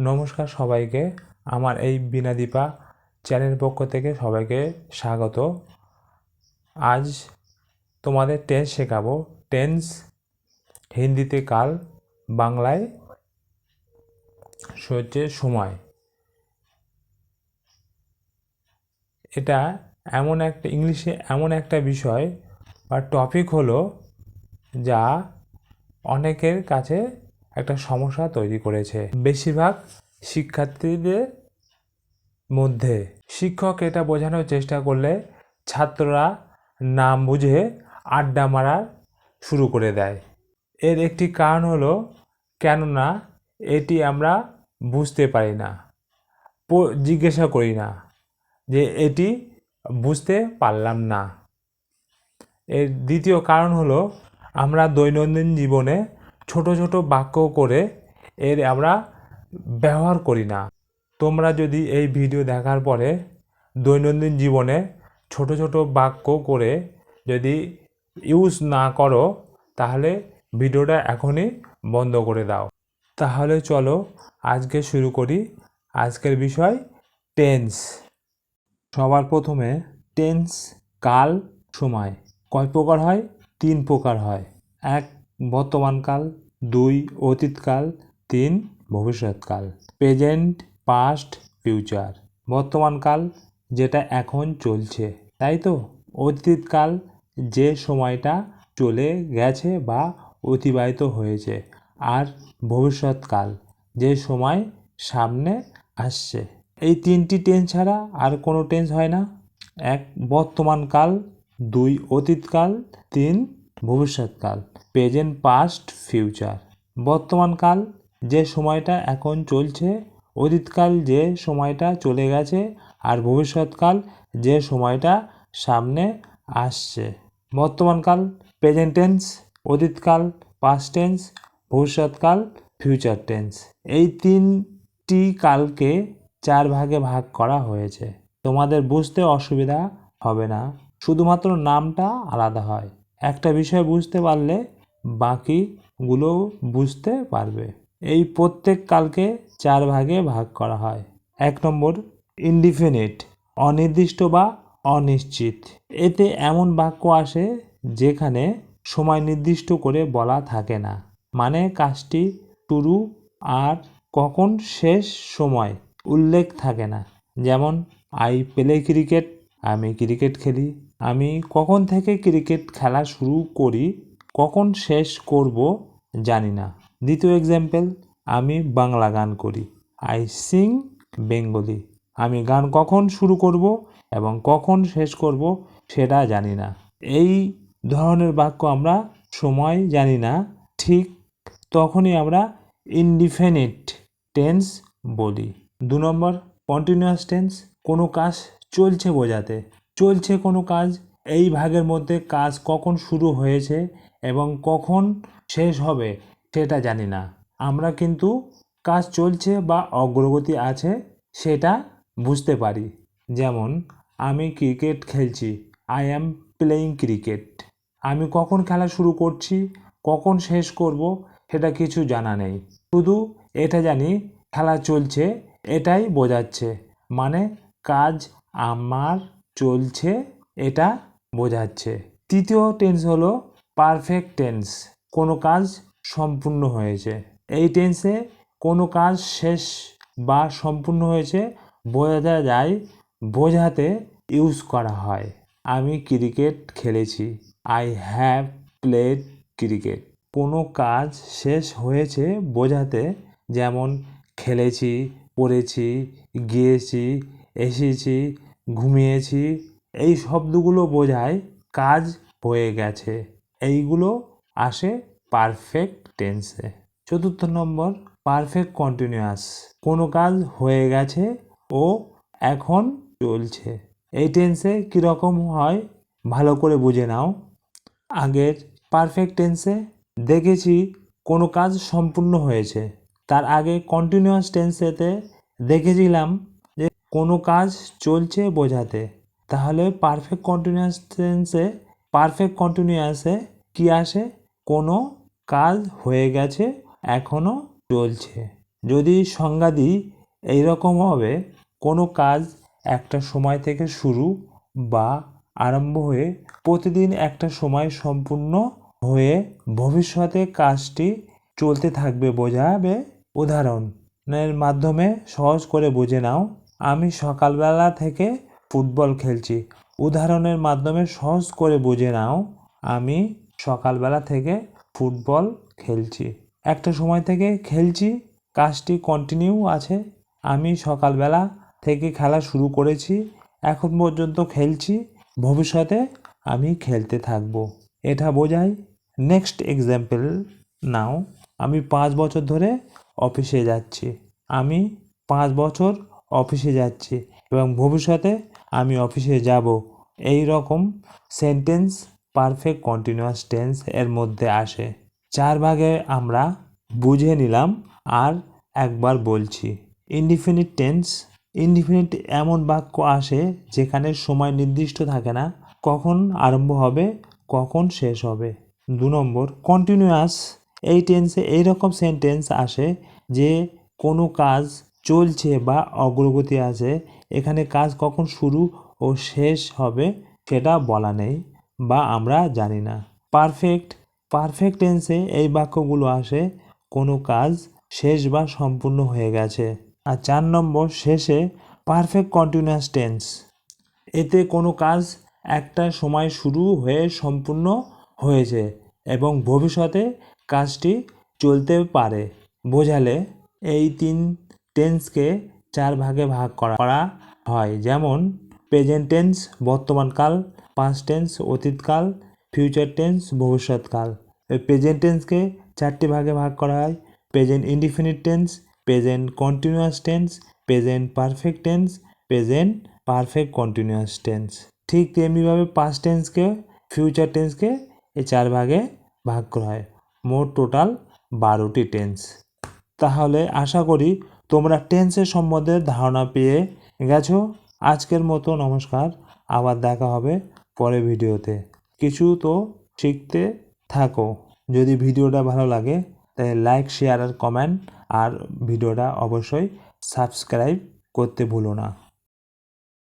নমস্কার সবাইকে। আমার এই বিনাদীপা চ্যানেল পক্ষ থেকে সবাইকে স্বাগত। আজ তোমাদের টেন্স শেখাবো। টেন্স হিন্দিতে কাল, বাংলায় হচ্ছে সময়। এটা এমন একটা, ইংলিশে এমন একটা বিষয় বা টপিক হলো যা অনেকের কাছে একটা সমস্যা তৈরি করেছে। বেশিরভাগ শিক্ষার্থীদের মধ্যে শিক্ষক এটা বোঝানোর চেষ্টা করলে ছাত্ররা নাম বুঝে আড্ডা মারার শুরু করে দেয়। এর একটি কারণ হলো, কেননা এটি আমরা বুঝতে পারি না জিজ্ঞাসা করি না যে এটি বুঝতে পারলাম না। এর দ্বিতীয় কারণ হলো, আমরা দৈনন্দিন জীবনে ছোট ছোট বাক্য করে এর আমরা ব্যবহার করি না। তোমরা যদি এই ভিডিও দেখার পরে দৈনন্দিন জীবনে ছোট ছোট বাক্য করে যদি ইউজ না করো, তাহলে ভিডিওটা এখনই বন্ধ করে দাও। তাহলে চলো আজকে শুরু করি। আজকের বিষয় টেন্স। সবার প্রথমে টেন্স কাল সময়। কয় প্রকার হয়? তিন প্রকার হয়। এক বর্তমানকাল দুই অতীতকাল, তিন ভবিষ্যৎকাল। Present, past, future. বর্তমানকাল, যেটা এখন চলছে। তাই তো? অতীতকাল, যে সময়টা চলে গেছে বা অতিবাহিত হয়েছে। আর ভবিষ্যৎকাল, যে সময় সামনে আসছে। এই তিনটি টেন্স ছাড়া আর কোনো টেন্স হয় না। এক, বর্তমানকাল, দুই, অতীতকাল, তিন ভবিষ্যৎকাল প্রেজেন্ট পাস্ট ফিউচার বর্তমানকাল যে সময়টা এখন চলছে অতীতকাল যে সময়টা চলে গেছে, আর ভবিষ্যৎকাল যে সময়টা সামনে আসছে। বর্তমানকাল প্রেজেন্ট টেন্স অতীতকাল পাস্ট টেন্স ভবিষ্যৎকাল ফিউচার টেন্স এই তিনটি কালকে চার ভাগে ভাগ করা হয়েছে। তোমাদের বুঝতে অসুবিধা হবে না। শুধুমাত্র নামটা আলাদা হয়। একটা বিষয় বুঝতে পারলে বাকিগুলো বুঝতে পারবে। এই প্রত্যেক কালকে চার ভাগে ভাগ করা হয়। এক নম্বর ইনডিফিনিট অনির্দিষ্ট বা অনিশ্চিত। এতে এমন বাক্য আসে যেখানে সময় নির্দিষ্ট করে বলা থাকে না। মানে কাজটি শুরু আর কখন শেষ সময় উল্লেখ থাকে না। যেমন আই প্লে ক্রিকেট আমি ক্রিকেট খেলি। আমি কখন থেকে ক্রিকেট খেলা শুরু করি, কখন শেষ করব জানি না। দ্বিতীয় এক্সাম্পল আমি বাংলা গান করি। আই সিং বেঙ্গলি আমি গান কখন শুরু করব এবং কখন শেষ করব সেটা জানি না। এই ধরনের বাক্য আমরা সময় জানি না। ঠিক তখনই আমরা ইনডিফিনিট টেন্স বলি। দু নম্বর কন্টিনিউয়াস টেন্স কোনো কাজ চলছে বোঝাতে। চলছে কোনো কাজ? এই ভাগের মধ্যে কাজ কখন শুরু হয়েছে এবং কখন শেষ হবে সেটা জানি না। আমরা কিন্তু কাজ চলছে বা অগ্রগতি আছে সেটা বুঝতে পারি। যেমন, আমি ক্রিকেট খেলছি। আই অ্যাম প্লেয়িং ক্রিকেট আমি কখন খেলা শুরু করছি? কখন শেষ করব? সেটা কিছু জানা নেই। শুধু এটা জানি, খেলা চলছে, এটাই বোঝাচ্ছে। মানে কাজ আমার চলছে, এটা বোঝাচ্ছে। তৃতীয় টেন্স হলো পারফেক্ট টেন্স কোনো কাজ সম্পূর্ণ হয়েছে। এই টেন্সে কোনো কাজ শেষ বা সম্পূর্ণ হয়েছে বোঝা যায়, বোঝাতে ইউজ করা হয়। আমি ক্রিকেট খেলেছি। আই হ্যাভ প্লেড ক্রিকেট কোনো কাজ শেষ হয়েছে বোঝাতে, যেমন খেলেছি, পড়েছি, গিয়েছি, এসেছি ঘুমিয়েছি। এই শব্দগুলো বোঝায় কাজ হয়ে গেছে। এইগুলো আসে পারফেক্ট টেন্সে চতুর্থ নম্বর পারফেক্ট কন্টিনিউয়াস কোনো কাজ হয়ে গেছে ও এখন চলছে। এই টেন্সে কীরকম হয় ভালো করে বুঝে নাও। আগের পারফেক্ট টেন্সে দেখেছি কোনো কাজ সম্পূর্ণ হয়েছে। তার আগে কন্টিনিউয়াস টেন্সেতে দেখেছিলাম কোনো কাজ চলছে বোঝাতে, তাহলে পারফেক্ট কন্টিনিউয়াস টেন্সে পারফেক্ট কন্টিনিউয়াসে কি আসে? কোনো কাজ হয়ে গেছে এখনও চলছে। যদি সংজ্ঞা দিই, এইরকম হবে, কোনো কাজ একটা সময় থেকে শুরু বা আরম্ভ হয়ে প্রতিদিন একটা সময় সম্পূর্ণ হয়ে ভবিষ্যতে কাজটি চলতে থাকবে বোঝাবে। উদাহরণের মাধ্যমে সহজ করে বুঝে নাও। আমি সকালবেলা থেকে ফুটবল খেলছি। উদাহরণের মাধ্যমে সহজ করে বুঝে নাও, আমি সকালবেলা থেকে ফুটবল খেলছি। একটা সময় থেকে খেলছি, কাজটি কন্টিনিউ আছে। আমি সকালবেলা থেকে খেলা শুরু করেছি, এখন পর্যন্ত খেলছি, ভবিষ্যতে আমি খেলতে থাকব। এটা বোঝায় নেক্সট এক্সাম্পল নাও। আমি পাঁচ বছর ধরে অফিসে যাচ্ছি। আমি পাঁচ বছর অফিসে যাচ্ছি এবং ভবিষ্যতে আমি অফিসে যাব। এই রকম সেন্টেন্স, পারফেক্ট কন্টিনিউয়াস টেন্স এর মধ্যে আসে। চার ভাগে আমরা বুঝে নিলাম আর একবার বলছি। ইনডিফিনিট টেন্স, ইনডিফিনিট এমন বাক্য আসে যেখানে সময় নির্দিষ্ট থাকে না, কখন আরম্ভ হবে, কখন শেষ হবে। দু নম্বর, কন্টিনিউয়াস, এই টেন্সে এইরকম সেন্টেন্স আসে যে কোনো কাজ চলছে বা অগ্রগতি আছে, এখানে কাজ কখন শুরু ও শেষ হবে সেটা বলা নেই বা আমরা জানি না। পারফেক্ট পারফেক্ট টেন্সে এই বাক্যগুলো আসে, কোনো কাজ শেষ বা সম্পূর্ণ হয়ে গেছে। আর চার নম্বর, শেষে পারফেক্ট কন্টিনিউয়াস টেন্স। এতে কোনো কাজ একটা সময় শুরু হয়ে সম্পূর্ণ হয়েছে এবং ভবিষ্যতে কাজটি চলতে পারে। বোঝালে এই তিন টেন্সকে চার ভাগে ভাগ করা হয়। যেমন প্রেজেন্ট টেন্স বর্তমানকাল পাস্ট টেন্স অতীতকাল ফিউচার টেন্স ভবিষ্যৎকাল এই প্রেজেন্ট টেন্সকে চারটি ভাগে ভাগ করা হয়। Present indefinite tense present continuous tense present perfect tense present perfect continuous tense ঠিক তেমনিভাবে পাস্ট টেন্সকে ফিউচার টেন্সকে এই চার ভাগে ভাগ করা হয়। মোট টোটাল বারোটি টেন্স তাহলে আশা করি তোমরা টেন্সের সম্বন্ধে ধারণা পেয়ে গেছো? আজকের মতো নমস্কার। আবার দেখা হবে পরে ভিডিওতে। কিছু তো শিখতে থাকো। যদি ভিডিওটা ভালো লাগে, তাহলে লাইক শেয়ার আর কমেন্ট আর ভিডিওটা অবশ্যই সাবস্ক্রাইব করতে ভুলো না।